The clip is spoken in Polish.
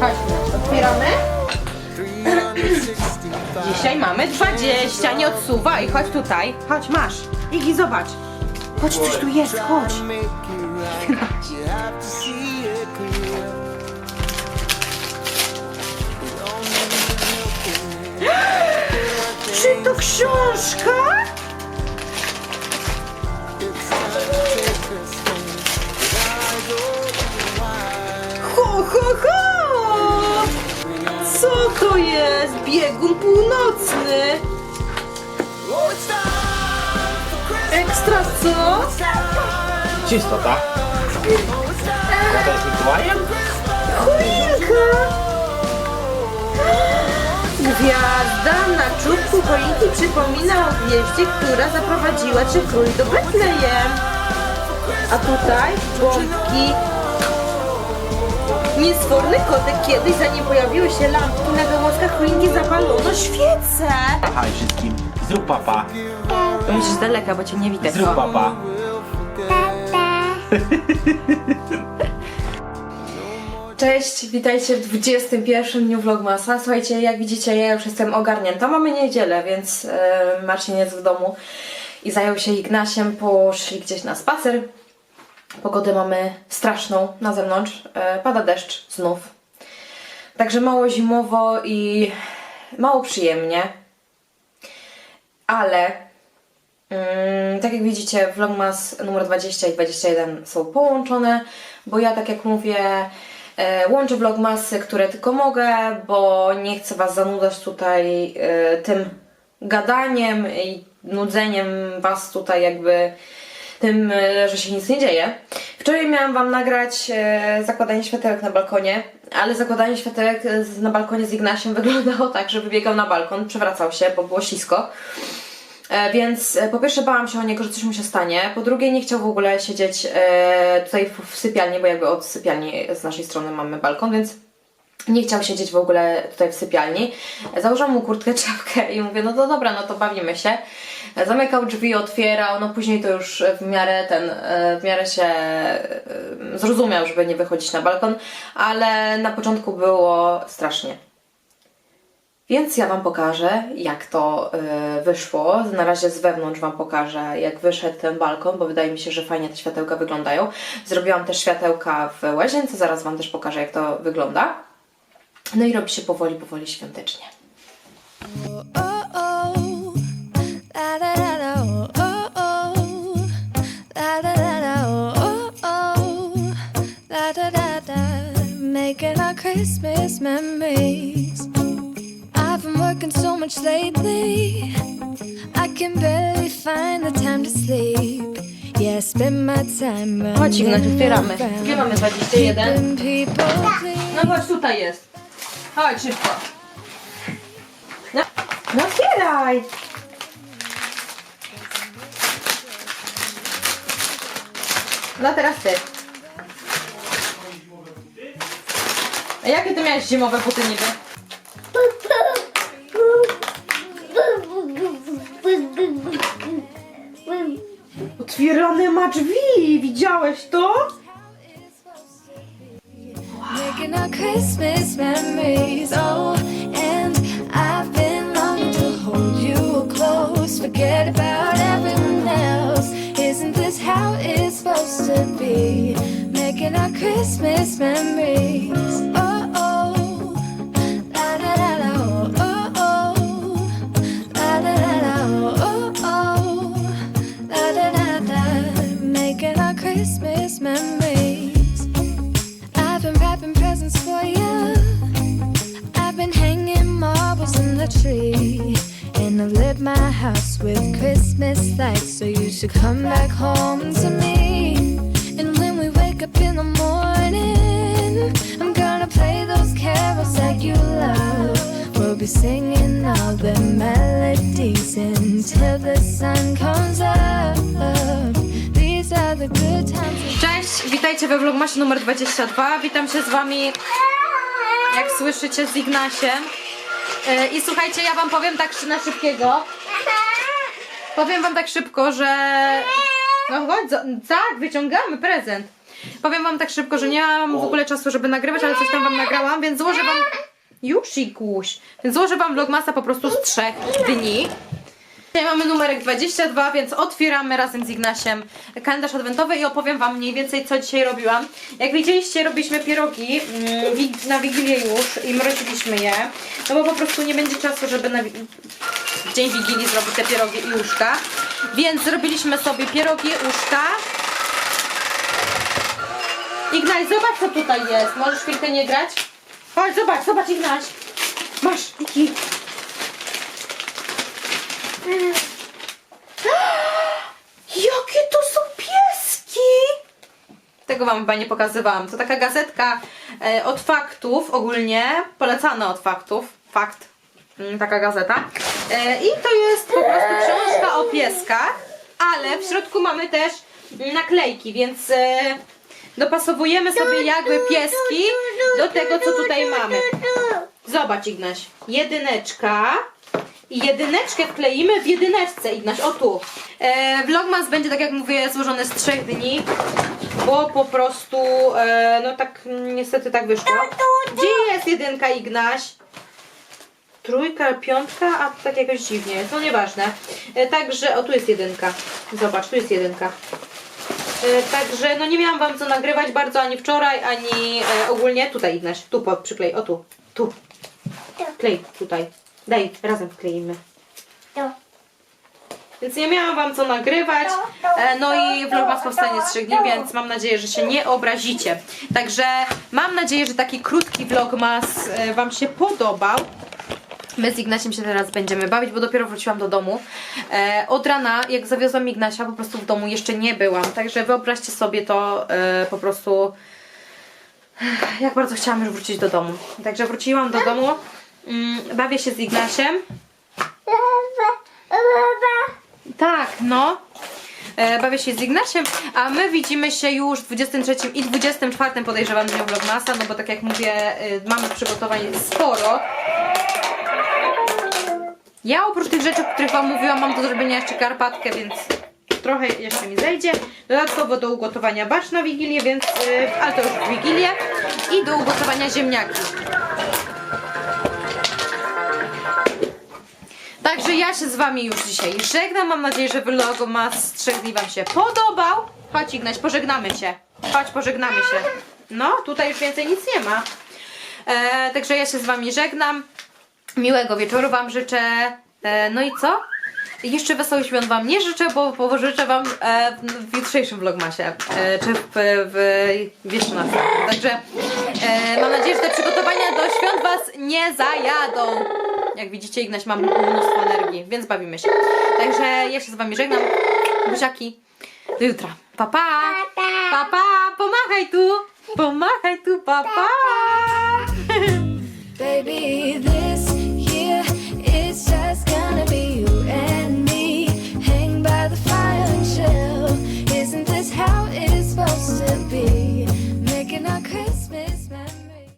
mamy? Dzisiaj mamy 20, nie odsuwaj, chodź tutaj. Chodź, masz. Igi, zobacz. Chodź, coś tu jest, chodź. Czy to książka? Biegun północny. Ekstra co? Czystota. To jest Mikołajem? Choinka! Gwiazda na czubku choinki przypomina o wieści, która zaprowadziła cię król do Betlejem. A tutaj bombki. Niesforny kotek kiedyś, zanim pojawiły się lampki na gałązkach choinki, zapalono świece. Haj wszystkim. Zrób papa. To musisz z daleka, bo cię nie widać. Zrób O. papa. Cześć, witajcie w 21 dniu Vlogmasa. Słuchajcie, jak widzicie, ja już jestem ogarnięta. Mamy niedzielę, więc e, Marcin jest w domu i zajął się Ignasiem. Poszli gdzieś na spacer. Pogodę mamy straszną na zewnątrz. E, pada deszcz znów. Także mało zimowo i mało przyjemnie. Ale Mm, tak jak widzicie, Vlogmas numer 20 i 21 są połączone, bo ja, tak jak mówię, e, łączę Vlogmasy, które tylko mogę, bo nie chcę Was zanudzać tutaj e, tym gadaniem i nudzeniem Was tutaj jakby tym, e, że się nic nie dzieje. Wczoraj miałam Wam nagrać e, zakładanie światełek na balkonie, ale zakładanie światełek na balkonie z Ignasiem wyglądało tak, że wybiegał na balkon, przewracał się, bo było ślisko. E, Więc po pierwsze bałam się o niego, że coś mu się stanie. Po drugie nie chciał w ogóle siedzieć tutaj w sypialni, bo jakby od sypialni z naszej strony mamy balkon, więc nie chciał siedzieć w ogóle tutaj w sypialni. E, Założyłam mu kurtkę, czapkę i mówię, no to dobra, no to bawimy się. E, Zamykał drzwi, otwierał, no później to już e, w miarę ten, e, w miarę się e, zrozumiał, żeby nie wychodzić na balkon, ale na początku było strasznie. Więc ja Wam pokażę, jak to y, wyszło. Na razie z wewnątrz Wam pokażę, jak wyszedł ten balkon, bo wydaje mi się, że fajnie te światełka wyglądają. Zrobiłam też światełka w łazience, zaraz Wam też pokażę, jak to wygląda. No i robi się powoli, powoli świątecznie. making our Christmas memories. I've been working so much lately, I can barely find the time to sleep. Yeah, spend my time Chodź, Ignacy, otwieramy. Gdzie mamy 21? keeping people pleased. No chodź, tutaj jest. Chodź, szybko. No, no otwieraj! No teraz ty. A jakie ty miałeś zimowe buty niby? Otwierane ma drzwi! Widziałeś to? Making our Christmas memories. Oh, and I've been longing to hold you close. Forget about everyone else. Isn't this how it's supposed to be? Making our Christmas memories. Should come back home to me. And when we wake up in the morning, I'm gonna play those carols that you love. We'll be singing all the melodies until the sun comes up. These are the good times. Cześć, witajcie we vlogmasie numer 22. Witam się z wami, jak słyszycie, z Ignasiem. E, I słuchajcie, ja wam powiem tak na szybkiego. Powiem wam tak szybko, że... No chodź, tak, wyciągamy prezent. Powiem wam tak szybko, że nie mam w ogóle czasu, żeby nagrywać, ale coś tam wam nagrałam, więc złożę wam... Już i guś. Więc złożę Wam vlogmasa po prostu z trzech dni. Dzisiaj mamy numerek 22, więc otwieramy razem z Ignasiem kalendarz adwentowy i opowiem Wam mniej więcej, co dzisiaj robiłam. Jak widzieliście, robiliśmy pierogi mm, na Wigilię już i mroziliśmy je, no bo po prostu nie będzie czasu, żeby na w dzień Wigilii zrobić te pierogi i uszka. Więc zrobiliśmy sobie pierogi, uszka. Ignaś, zobacz co tutaj jest. Możesz chwilkę nie grać? Chodź, zobacz, zobacz Ignaś. Masz, Iki. Jakie to są pieski! Tego Wam chyba nie pokazywałam. To taka gazetka e, od faktów ogólnie, polecana od faktów. Fakt. Mm, Taka gazeta. E, I to jest po prostu książka o pieskach, ale w środku mamy też naklejki, więc e, dopasowujemy sobie jakby pieski do tego, co tutaj mamy. Zobacz, Ignaś. Jedyneczka. I jedyneczkę wkleimy w jedyneczce, Ignaś. O tu. E, vlogmas będzie, tak jak mówię, złożony z trzech dni, bo po prostu, e, no tak niestety tak wyszło. Gdzie jest jedynka, Ignaś? Trójka, piątka, a tak jakoś dziwnie jest. No nieważne. E, także, o tu jest jedynka. Zobacz, tu jest jedynka. E, Także no nie miałam wam co nagrywać bardzo ani wczoraj, ani e, ogólnie. Tutaj Ignaś, tu przyklej, o tu, tu. Klej tutaj. Daj, razem wkleimy. Więc nie miałam wam co nagrywać. No i vlogmas powstanie z 3 dni, więc mam nadzieję, że się nie obrazicie. Także mam nadzieję, że taki krótki vlogmas e, wam się podobał. My z Ignasiem się teraz będziemy bawić, bo dopiero wróciłam do domu. E, od rana, jak zawiozłam Ignasia, po prostu w domu jeszcze nie byłam. Także wyobraźcie sobie to e, po prostu, jak bardzo chciałam już wrócić do domu. Także wróciłam do domu, mm, bawię się z Ignasiem. Tak, no. E, bawię się z Ignasiem, a my widzimy się już 23 i 24 podejrzewam dniu Vlogmasa, no bo tak jak mówię, y, mamy przygotowań sporo. Ja oprócz tych rzeczy, o których Wam mówiłam, mam do zrobienia jeszcze karpatkę, więc trochę jeszcze mi zejdzie. Dodatkowo do ugotowania barsz na Wigilię, więc, yy, ale to już w Wigilię. I do ugotowania ziemniaki. Także ja się z Wami już dzisiaj żegnam. Mam nadzieję, że vlogmas z trzech dni Wam się podobał. Chodź Ignaś, pożegnamy Cię. Chodź, pożegnamy się. No, tutaj już więcej nic nie ma. E, także ja się z Wami żegnam. Miłego wieczoru Wam życzę. E, no i co? Jeszcze wesołych świąt Wam nie życzę, bo, bo życzę Wam e, w jutrzejszym vlogmasie, e, czy w, w wieczorem. Także e, mam nadzieję, że te przygotowania do świąt Was nie zajadą. Jak widzicie, Ignaś ma mnóstwo energii, więc bawimy się. Także ja się z Wami żegnam. Buziaki. Do jutra. Pa, pa. Pa, pa. Pomachaj tu. Pomachaj tu, pa, pa.